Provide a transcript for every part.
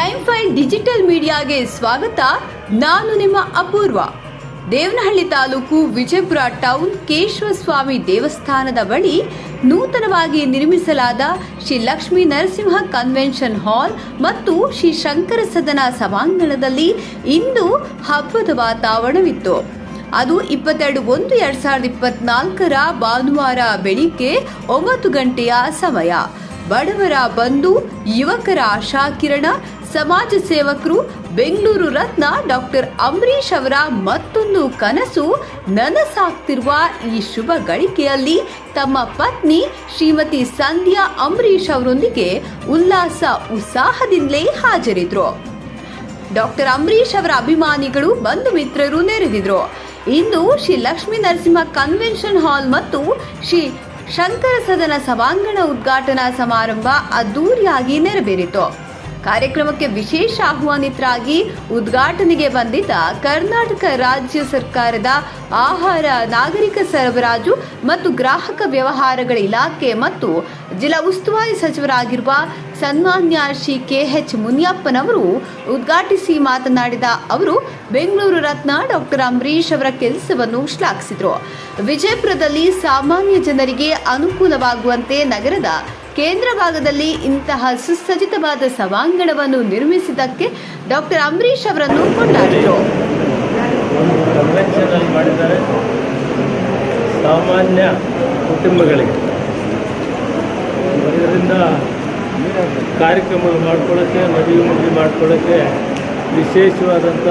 Crime file digital ಮೀಡಿಯಾಗೆ ಸ್ವಾಗತ. ನಾನು ನಿಮ್ಮ ಅಪೂರ್ವ. ದೇವನಹಳ್ಳಿ ತಾಲೂಕು ವಿಜಯಪುರ ಟೌನ್ ಕೇಶವಸ್ವಾಮಿ ದೇವಸ್ಥಾನದ ಬಳಿ ನೂತನವಾಗಿ ನಿರ್ಮಿಸಲಾದ ಶ್ರೀ ಲಕ್ಷ್ಮೀ ನರಸಿಂಹ ಕನ್ವೆನ್ಷನ್ ಹಾಲ್ ಮತ್ತು ಶ್ರೀ ಶಂಕರ ಸದನ ಸಭಾಂಗಣದಲ್ಲಿ ಇಂದು ಹಬ್ಬದ ವಾತಾವರಣವಿತ್ತು. ಅದು ಇಪ್ಪತ್ತೆರಡು ಒಂದು ಎರಡ್ ಸಾವಿರದ ಇಪ್ಪತ್ನಾಲ್ಕರ ಭಾನುವಾರ ಬೆಳಿಗ್ಗೆ ಒಂಬತ್ತು ಗಂಟೆಯ ಸಮಯ. ಬಡವರ ಬಂಧು, ಯುವಕರ ಆಶಾಕಿರಣ ಸಮಾಜ ಸೇವಕರು ಬೆಂಗಳೂರು ರತ್ನ ಡಾಕ್ಟರ್ ಅಂಬರೀಶ್ ಅವರ ಮತ್ತೊಂದು ಕನಸು ನನಸಾಗ್ತಿರುವ ಈ ಶುಭ ಗಳಿಕೆಯಲ್ಲಿ ತಮ್ಮ ಪತ್ನಿ ಶ್ರೀಮತಿ ಸಂಧ್ಯಾ ಅಂಬರೀಶ್ ಅವರೊಂದಿಗೆ ಉಲ್ಲಾಸ, ಉತ್ಸಾಹದಿಂದಲೇ ಹಾಜರಿದ್ರು. ಡಾಕ್ಟರ್ ಅಂಬರೀಶ್ ಅವರ ಅಭಿಮಾನಿಗಳು, ಬಂಧು ಮಿತ್ರರು ನೆರೆದಿದ್ರು. ಇಂದು ಶ್ರೀ ಲಕ್ಷ್ಮೀ ನರಸಿಂಹ ಕನ್ವೆನ್ಷನ್ ಹಾಲ್ ಮತ್ತು ಶ್ರೀ ಶಂಕರ ಸದನ ಸಭಾಂಗಣ ಉದ್ಘಾಟನಾ ಸಮಾರಂಭ ಅದ್ದೂರಿಯಾಗಿ ನೆರವೇರಿತು. ಕಾರ್ಯಕ್ರಮಕ್ಕೆ ವಿಶೇಷ ಆಹ್ವಾನಿತರಾಗಿ ಉದ್ಘಾಟನೆಗೆ ಬಂದಿದ್ದ ಕರ್ನಾಟಕ ರಾಜ್ಯ ಸರ್ಕಾರದ ಆಹಾರ, ನಾಗರಿಕ ಸರಬರಾಜು ಮತ್ತು ಗ್ರಾಹಕ ವ್ಯವಹಾರಗಳ ಇಲಾಖೆ ಮತ್ತು ಜಿಲ್ಲಾ ಉಸ್ತುವಾರಿ ಸಚಿವರಾಗಿರುವ ಸನ್ಮಾನ್ಯ ಶ್ರೀ ಕೆ ಎಚ್ ಮುನಿಯಪ್ಪನವರು ಉದ್ಘಾಟಿಸಿ ಮಾತನಾಡಿದ ಅವರು, ಬೆಂಗಳೂರು ರತ್ನ ಡಾಕ್ಟರ್ ಅಂಬರೀಷ್ ಅವರ ಕೆಲಸವನ್ನು ಶ್ಲಾಘಿಸಿದರು. ವಿಜಯಪುರದಲ್ಲಿ ಸಾಮಾನ್ಯ ಜನರಿಗೆ ಅನುಕೂಲವಾಗುವಂತೆ ನಗರದ ಕೇಂದ್ರ ಭಾಗದಲ್ಲಿ ಇಂತಹ ಸುಸಜ್ಜಿತವಾದ ಸಭಾಂಗಣವನ್ನು ನಿರ್ಮಿಸಿದ್ದಕ್ಕೆ ಡಾಕ್ಟರ್ ಅಂಬರೀಷ್ ಅವರನ್ನು ಕೊಂಡಾಡಿದರು. ಸಾಮಾನ್ಯ ಕುಟುಂಬಗಳಿಗೆ. ಇದರಿಂದ ಕಾರ್ಯಕ್ರಮ ಮಾಡ್ಕೊಳ್ಳೋಕ್ಕೆ, ಮದುವೆ ಮದುವೆ ಮಾಡ್ಕೊಳ್ಳೋಕ್ಕೆ ವಿಶೇಷವಾದಂಥ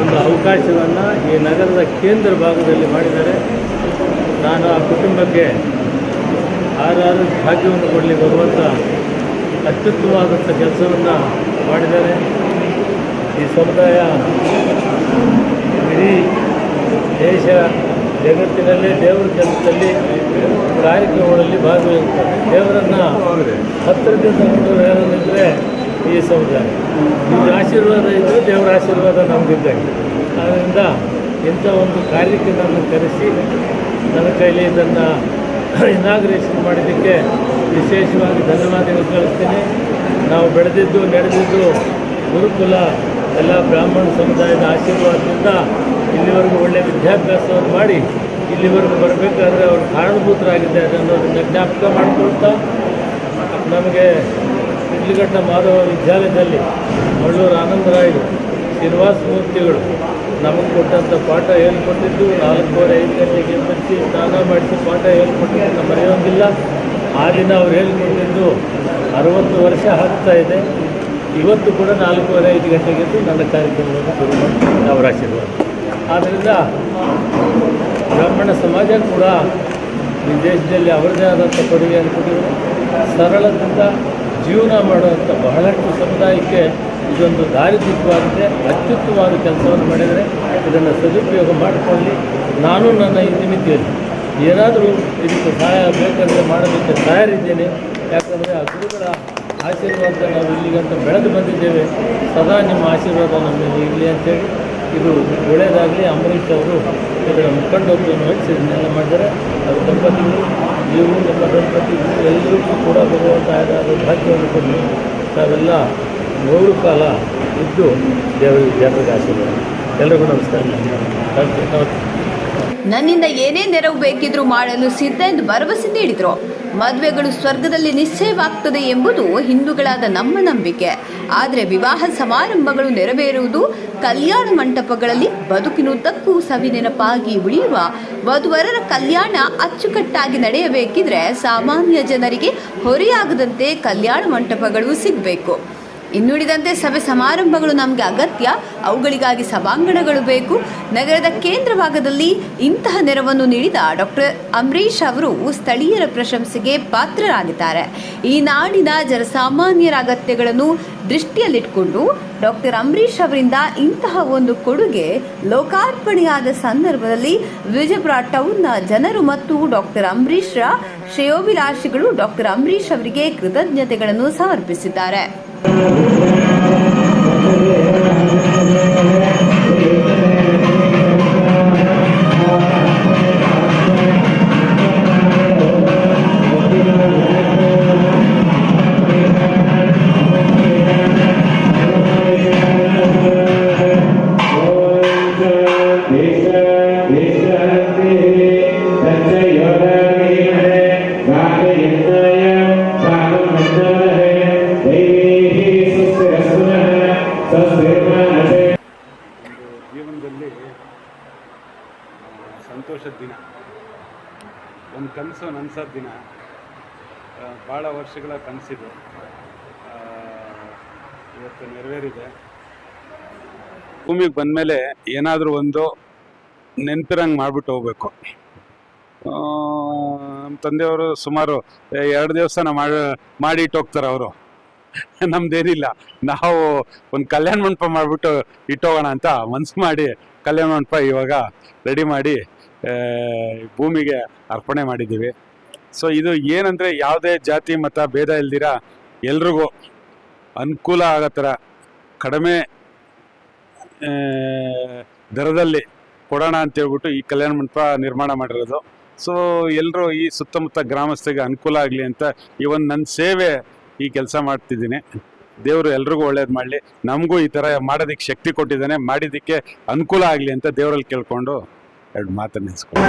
ಒಂದು ಅವಕಾಶವನ್ನು ಈ ನಗರದ ಕೇಂದ್ರ ಭಾಗದಲ್ಲಿ ಮಾಡಿದ್ದಾರೆ. ನಾನು ಆ ಕುಟುಂಬಕ್ಕೆ ಆರಾರು ಭಾಗ್ಯವನ್ನು ಕೊಡಲಿ ಬರುವಂಥ ಅತ್ಯುತ್ತಮವಾದಂಥ ಕೆಲಸವನ್ನು ಮಾಡಿದ್ದಾರೆ. ಈ ಸಮುದಾಯ ಇಡೀ ದೇಶ ಜಗತ್ತಿನಲ್ಲೇ ದೇವರ ಕೆಲಸದಲ್ಲಿ ಕಾರ್ಯಕ್ರಮಗಳಲ್ಲಿ ಭಾಗವಹಿಸ್ತಾರೆ ದೇವರನ್ನು ಹತ್ತಿರದಿಂದ ನೋಡೋರು ಯಾರಂದರೆ ಈ ಸಮುದಾಯ. ನಿಮ್ಮ ಆಶೀರ್ವಾದ ಇದ್ದರೆ ದೇವರ ಆಶೀರ್ವಾದ ನಮಗಿದ್ದಂಗೆ ಆದ್ದರಿಂದ ಇಂಥ ಒಂದು ಕಾರ್ಯಕ್ಕೆ ಕರೆಸಿ, ನನ್ನ ಕೈಲಿ ಇದನ್ನು ಇನಾಗ್ರೇಷನ್ ಮಾಡಿದ್ದಕ್ಕೆ ವಿಶೇಷವಾಗಿ ಧನ್ಯವಾದಗಳು ಕಳಿಸ್ತೀನಿ ನಾವು ಬೆಳೆದಿದ್ದು, ನಡೆದಿದ್ದು ಗುರುಕುಲ, ಎಲ್ಲ ಬ್ರಾಹ್ಮಣ ಸಮುದಾಯದ ಆಶೀರ್ವಾದದಿಂದ ಇಲ್ಲಿವರೆಗೂ ಒಳ್ಳೆಯ ವಿದ್ಯಾಭ್ಯಾಸವನ್ನು ಮಾಡಿ ಇಲ್ಲಿವರೆಗೂ ಬರಬೇಕಾದ್ರೆ ಅವರು ಕಾರಣಭೂತರಾಗಿದ್ದಾರೆ ಅನ್ನೋದನ್ನು ಜ್ಞಾಪಕ ಮಾಡಿಕೊಳ್ತಾ, ನಮಗೆ ಇಡ್ಲಿಘಟ್ಟ ಮಾಧವ ವಿದ್ಯಾಲಯದಲ್ಲಿ ಮಳ್ಳೂರು ಆನಂದರಾಯರು ಶ್ರೀನಿವಾಸ ಮೂರ್ತಿಗಳು ನಮಗೆ ಕೊಟ್ಟಂಥ ಪಾಠ ಹೇಳ್ಕೊಟ್ಟಿದ್ದು ನಾಲ್ಕೂವರೆ ಐದು ಗಂಟೆಗೆ ಎಬ್ಬರಿಸಿ ಸ್ನಾನ ಮಾಡಿಸಿ ಪಾಠ ಹೇಳ್ಕೊಟ್ಟಿದ್ದು ಮರೆಯೋಂಗಿಲ್ಲ. ಆ ದಿನ ಅವ್ರು ಹೇಳ್ಕೊಟ್ಟಿದ್ದು ಅರವತ್ತು ವರ್ಷ ಆಗ್ತಾ ಇದೆ. ಇವತ್ತು ಕೂಡ ನಾಲ್ಕೂವರೆ ಐದು ಗಂಟೆಗೆ ನನ್ನ ಕಾರ್ಯಕ್ರಮವನ್ನು ಶುರು ಮಾಡಿ ಅವರ ಆಶೀರ್ವಾದ. ಆದ್ದರಿಂದ ಬ್ರಾಹ್ಮಣ ಸಮಾಜ ಕೂಡ ಈ ದೇಶದಲ್ಲಿ ಅವರದೇ ಆದಂಥ ಕೊಡುಗೆಯನ್ನು ಕೊಟ್ಟಿದ್ದಾರೆ ಸರಳದಿಂದ ಜೀವನ ಮಾಡುವಂಥ ಬಹಳಷ್ಟು ಸಮುದಾಯಕ್ಕೆ ಇದೊಂದು ದಾರಿದೀಪವಾಗಿದೆ ಅತ್ಯುತ್ತಮವಾದ ಕೆಲಸವನ್ನು ಮಾಡಿದರೆ ಇದನ್ನು ಸದುಪಯೋಗ ಮಾಡಿಕೊಳ್ಳಿ. ನಾನು ನನ್ನ ಇತಿಮಿತಿಯಲ್ಲಿ ಏನಾದರೂ ಇದಕ್ಕೆ ಸಹಾಯ ಬೇಕಂದರೆ ಮಾಡೋದಕ್ಕೆ ತಯಾರಿದ್ದೇನೆ. ಯಾಕಂದರೆ ಆ ಗುರುಗಳ ಆಶೀರ್ವಾದ ನಾವು ಇಲ್ಲಿಗಂತ ಬೆಳೆದು ಬಂದಿದ್ದೇವೆ. ಸದಾ ನಿಮ್ಮ ಆಶೀರ್ವಾದ ನಮ್ಮ ಇರಲಿ ಅಂತೇಳಿ ಇದು ಒಳ್ಳೆಯದಾಗಲಿ. ಅಂಬರೀಷ್ ಅವರು ಇದರ ಮುಖಂಡವರನ್ನು ವಹಿಸಿ ಇದನ್ನೆಲ್ಲ ಮಾಡಿದರೆ ಅದು ದಂಪತಿಗಳು, ನೀವು, ನಿಮ್ಮ ದಂಪತಿಗಳು, ಎಲ್ಲರಿಗೂ ಕೂಡ ಆದ ಭಾಗ್ಯವನ್ನು ತಾವೆಲ್ಲ ನೂರು ಕಾಲ ಇದ್ದು ದೇವರಿಗೆ ಜನರಿಗೆ ಆಶೀರ್ವಾದ. ಎಲ್ರಿಗೂ ನಮಸ್ಕಾರ. ನನ್ನಿಂದ ಏನೇ ನೆರವು ಬೇಕಿದ್ರೂ ಮಾಡಲು ಸಿದ್ಧ ಎಂದು ಭರವಸೆ ನೀಡಿದರು. ಮದುವೆಗಳು ಸ್ವರ್ಗದಲ್ಲಿ ನಿಶ್ಚಯವಾಗ್ತದೆ ಎಂಬುದು ಹಿಂದೂಗಳಾದ ನಮ್ಮ ನಂಬಿಕೆ. ಆದರೆ ವಿವಾಹ ಸಮಾರಂಭಗಳು ನೆರವೇರುವುದು ಕಲ್ಯಾಣ ಮಂಟಪಗಳಲ್ಲಿ ಬದುಕಿನುದ್ದಕ್ಕೂ ಸವಿ ನೆನಪಾಗಿ ಉಳಿಯುವ ವಧುವರರ ಕಲ್ಯಾಣ ಅಚ್ಚುಕಟ್ಟಾಗಿ ನಡೆಯಬೇಕಿದ್ರೆ ಸಾಮಾನ್ಯ ಜನರಿಗೆ ಹೊರೆಯಾಗದಂತೆ ಕಲ್ಯಾಣ ಮಂಟಪಗಳು ಸಿಗಬೇಕು. ಇನ್ನುಳಿದಂತೆ ಸಭೆ ಸಮಾರಂಭಗಳು ನಮಗೆ ಅಗತ್ಯ. ಅವುಗಳಿಗಾಗಿ ಸಭಾಂಗಣಗಳು ಬೇಕು. ನಗರದ ಕೇಂದ್ರ ಭಾಗದಲ್ಲಿ ಇಂತಹ ನೆರವನ್ನು ನೀಡಿದ ಡಾಕ್ಟರ್ ಅಂಬರೀಷ್ ಅವರು ಸ್ಥಳೀಯರ ಪ್ರಶಂಸೆಗೆ ಪಾತ್ರರಾಗಿದ್ದಾರೆ. ಈ ನಾಡಿನ ಜನಸಾಮಾನ್ಯರ ಅಗತ್ಯಗಳನ್ನು ದೃಷ್ಟಿಯಲ್ಲಿಟ್ಟುಕೊಂಡು ಡಾಕ್ಟರ್ ಅಂಬರೀಷ್ ಅವರಿಂದ ಇಂತಹ ಒಂದು ಕೊಡುಗೆ ಲೋಕಾರ್ಪಣೆಯಾದ ಸಂದರ್ಭದಲ್ಲಿ ವಿಜಯಪುರ ಟೌನ್ನ ಜನರು ಮತ್ತು ಡಾಕ್ಟರ್ ಅಂಬರೀಷ್ರ ಶ್ರೇಯೋಭಿಲಾಷಿಗಳು ಡಾಕ್ಟರ್ ಅಂಬರೀಷ್ ಅವರಿಗೆ ಕೃತಜ್ಞತೆಗಳನ್ನು ಸಮರ್ಪಿಸಿದ್ದಾರೆ. Thank you. ಸಂತೋಷದ ದಿನ. ಒಂದು ಕನಸು ನನಸೋದ ದಿನ. ಭಾಳ ವರ್ಷಗಳ ಕನಸಿದೆ. ಇವತ್ತು ನೆರವೇರಿದೆ. ಭೂಮಿಗೆ ಬಂದಮೇಲೆ ಏನಾದರೂ ಒಂದು ನೆನಪಿರಂಗೆ ಮಾಡಿಬಿಟ್ಟು ಹೋಗ್ಬೇಕು. ನಮ್ಮ ತಂದೆಯವರು ಸುಮಾರು ಎರಡು ದಿವಸನ ಮಾಡಿ ಮಾಡಿ ಇಟ್ಟೋಗ್ತಾರೆ ಅವರು. ನಮ್ದೇನಿಲ್ಲ. ನಾವು ಒಂದು ಕಲ್ಯಾಣ ಮಂಟಪ ಮಾಡಿಬಿಟ್ಟು ಇಟ್ಟೋಗೋಣ ಅಂತ ಮನ್ಸು ಮಾಡಿ ಕಲ್ಯಾಣ ಮಂಟಪ ಇವಾಗ ರೆಡಿ ಮಾಡಿ ಭೂಮಿಗೆ ಅರ್ಪಣೆ ಮಾಡಿದ್ದೀವಿ. ಸೊ ಇದು ಏನಂದರೆ ಯಾವುದೇ ಜಾತಿ, ಮತ, ಭೇದ ಇಲ್ದಿರ ಎಲ್ರಿಗೂ ಅನುಕೂಲ ಆಗೋ ಥರ ಕಡಿಮೆ ದರದಲ್ಲಿ ಕೊಡೋಣ ಅಂತ ಹೇಳ್ಬಿಟ್ಟು ಈ ಕಲ್ಯಾಣ ಮಂಟಪ ನಿರ್ಮಾಣ ಮಾಡಿರೋದು. ಸೊ ಎಲ್ಲರೂ ಈ ಸುತ್ತಮುತ್ತ ಗ್ರಾಮಸ್ಥರಿಗೆ ಅನುಕೂಲ ಆಗಲಿ ಅಂತ ಈ ಒಂದು ನನ್ನ ಸೇವೆ ಈ ಕೆಲಸ ಮಾಡ್ತಿದ್ದೀನಿ. ದೇವರು ಎಲ್ರಿಗೂ ಒಳ್ಳೇದು ಮಾಡಲಿ. ನಮಗೂ ಈ ಥರ ಮಾಡೋದಕ್ಕೆ ಶಕ್ತಿ ಕೊಟ್ಟಿದ್ದಾನೆ. ಮಾಡಿದ್ದಕ್ಕೆ ಅನುಕೂಲ ಆಗಲಿ ಅಂತ ದೇವರಲ್ಲಿ ಕೇಳ್ಕೊಂಡು ಎರಡು ಮಾತನ್ನು ನೆನೆಸ್ಕೊಂಡು